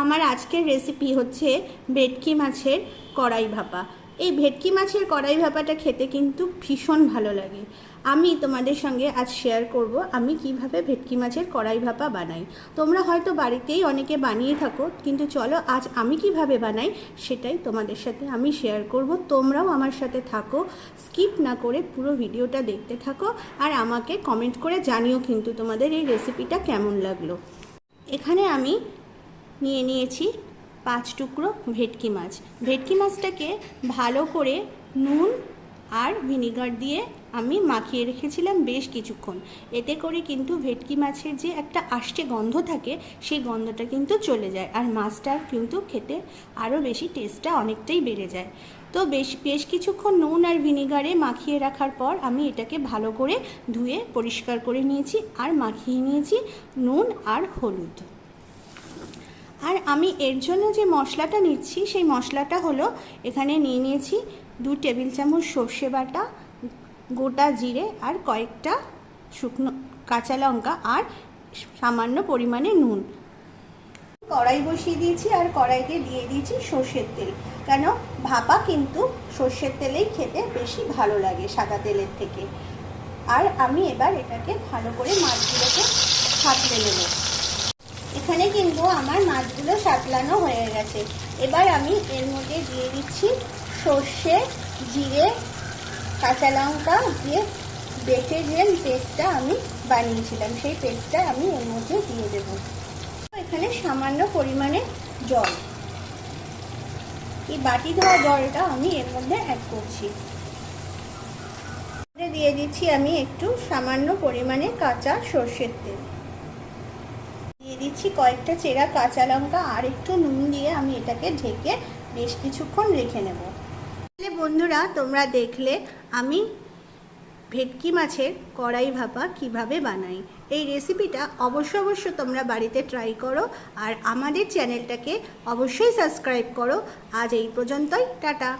আমার আজকের রেসিপি হচ্ছে ভেটকি মাছের কড়াই ভাপা। এই ভেটকি মাছের কড়াই ভাপাটা খেতে কিন্তু ভীষণ ভালো লাগে। আমি তোমাদের সঙ্গে আজ শেয়ার করব আমি কীভাবে ভেটকি মাছের কড়াই ভাপা বানাই। তোমরা হয়তো বাড়িতেই অনেকে বানিয়ে থাকো, কিন্তু চলো আজ আমি কীভাবে বানাই সেটাই তোমাদের সাথে আমি শেয়ার করব। তোমরাও আমার সাথে থাকো স্কিপ না করে পুরো ভিডিওটা দেখতে থাকো আর আমাকে কমেন্ট করে জানিও কিন্তু তোমাদের এই রেসিপিটা কেমন লাগল। এখানে আমি নিয়ে নিয়েছি পাঁচ টুকরো ভেটকি মাছ। ভেটকি মাছটাকে ভালো করে নুন আর ভিনিগার দিয়ে আমি মাখিয়ে রেখেছিলাম বেশ কিছুক্ষণ। এতে করে কিন্তু ভেটকি মাছের যে একটা আষ্টে গন্ধ থাকে, সেই গন্ধটা কিন্তু চলে যায় আর মাছটার কিন্তু খেতে আরও বেশি টেস্টটা অনেকটাই বেড়ে যায়। তো বেশ বেশ কিছুক্ষণ নুন আর ভিনিগারে মাখিয়ে রাখার পর আমি এটাকে ভালো করে ধুয়ে পরিষ্কার করে নিয়েছি আর মাখিয়ে নিয়েছি নুন আর হলুদ। আর আমি এর জন্য যে মশলাটা নিচ্ছি, সেই মশলাটা হলো এখানে নিয়ে নিয়েছি দু টেবিল চামচ সর্ষে বাটা, গোটা জিরে আর কয়েকটা শুকনো কাঁচা লঙ্কা আর সামান্য পরিমাণে নুন। কড়াই বসিয়ে দিয়েছি আর কড়াইতে দিয়ে দিয়েছি সর্ষের তেল। কেন? ভাপা কিন্তু সর্ষের তেলেই খেতে বেশি ভালো লাগে সাদা তেলের থেকে। আর আমি এবার এটাকে ভালো করে মাছগুলোকে সাঁতলে নেব। এখানে কিন্তু আমার মাছগুলো সাতলানো হয়ে গেছে। এবার আমি এর মধ্যে দিয়ে দিচ্ছি সর্ষে, জিরে, কাঁচা লঙ্কা দিয়ে বেটে যে পেস্টটা আমি বানিয়েছিলাম, সেই পেস্টটা আমি এর মধ্যে দিয়ে দেব। এখানে সামান্য পরিমাণে জল। এই বাটি ধোয়া জলটা আমি এর মধ্যে অ্যাড করছি। দিয়ে দিচ্ছি আমি একটু সামান্য পরিমাণে কাঁচা সর্ষের তেল। দিয়ে দিচ্ছি কয়েকটা চেরা কাঁচা লঙ্কা আর একটু নুন দিয়ে আমি এটাকে ঢেকে বেশ কিছুক্ষণ রেখে নেব। তাহলে বন্ধুরা, তোমরা দেখলে আমি ভেটকি মাছের কড়াই ভাপা কীভাবে বানাই। এই রেসিপিটা অবশ্য অবশ্য তোমরা বাড়িতে ট্রাই করো আর আমাদের চ্যানেলটাকে অবশ্যই সাবস্ক্রাইব করো। আজ এই পর্যন্তই, টাটা।